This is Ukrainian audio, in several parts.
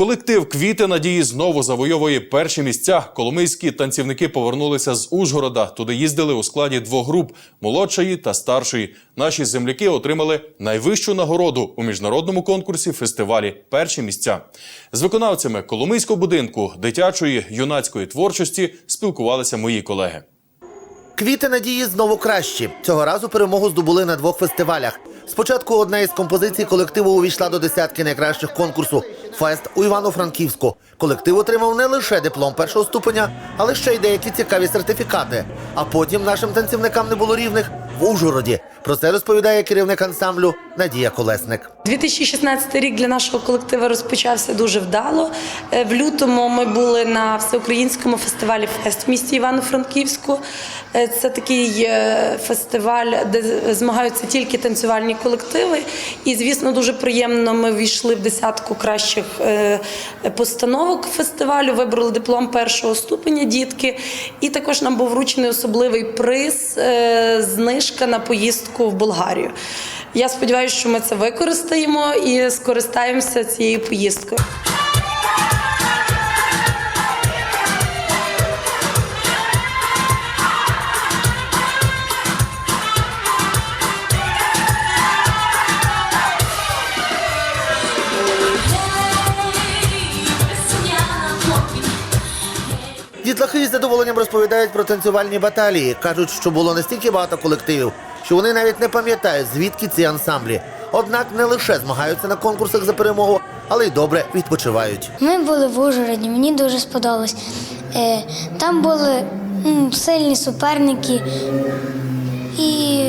Колектив Квіти надії знову завойовує перші місця. Коломийські танцівники повернулися з Ужгорода. Туди їздили у складі двох груп молодшої та старшої. Наші земляки отримали найвищу нагороду у міжнародному конкурсі фестивалі Перші місця з виконавцями Коломийського будинку дитячої юнацької творчості спілкувалися мої колеги. Квіти надії знову кращі. Цього разу перемогу здобули на двох фестивалях. Спочатку одна із композицій колективу увійшла до десятки найкращих конкурсу Фест у Івано-Франківську. Колектив отримав не лише диплом першого ступеня, але ще й деякі цікаві сертифікати. А потім нашим танцівникам не було рівних в Ужгороді. Про це розповідає керівник ансамблю Надія Колесник. 2016 рік для нашого колективу розпочався дуже вдало. Е, В лютому ми були на всеукраїнському фестивалі Фест в місті Івано-Франківську. Е, Це такий е, фестиваль, де змагаються тільки танцювальні колективи. І, звісно, дуже приємно. Ми війшли в десятку кращих постановок фестивалю. Вибрали диплом першого ступеня дітки. І також нам був вручений особливий приз знижка на поїздку в Болгарію. Я сподіваюся, що ми це використаємо і скористаємося цією поїздкою. Дітлахи із задоволенням розповідають про танцювальні баталії. кажуть, що було настільки багато колективів, що вони навіть не пам'ятають, звідки ці ансамблі. Однак не лише змагаються на конкурсах за перемогу, але й добре відпочивають. Ми були в Ужгороді, мені дуже сподобалось. Е, Там були сильні суперники і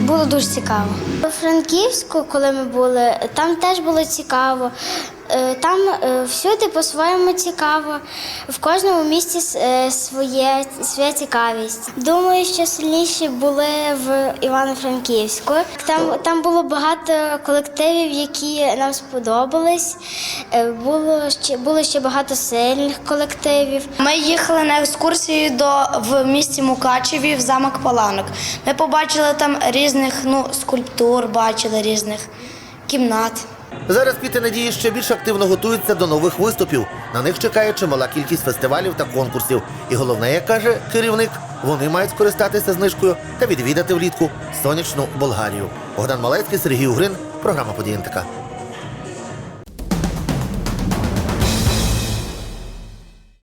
було дуже цікаво. У Франківську, коли ми були, там теж було цікаво. Е, Там е, всюди по-своєму цікаво. В кожному місті е, своє, своя цікавість. Думаю, що сильніші були в Івано-Франківську. Там, там було багато колективів, які нам сподобались. Було ще, було ще багато сильних колективів. Ми їхали на екскурсію до в місті Мукачеві в замок Паланок. Ми побачили там різних ну, скульптур, бачили різних кімнат. Зараз піти надії ще більш активно готуються до нових виступів. На них чекає чимала кількість фестивалів та конкурсів. І головне, як каже керівник, вони мають скористатися знижкою та відвідати влітку сонячну Болгарію. Богдан Малецький, Сергій Угрин, програма «Події НТК».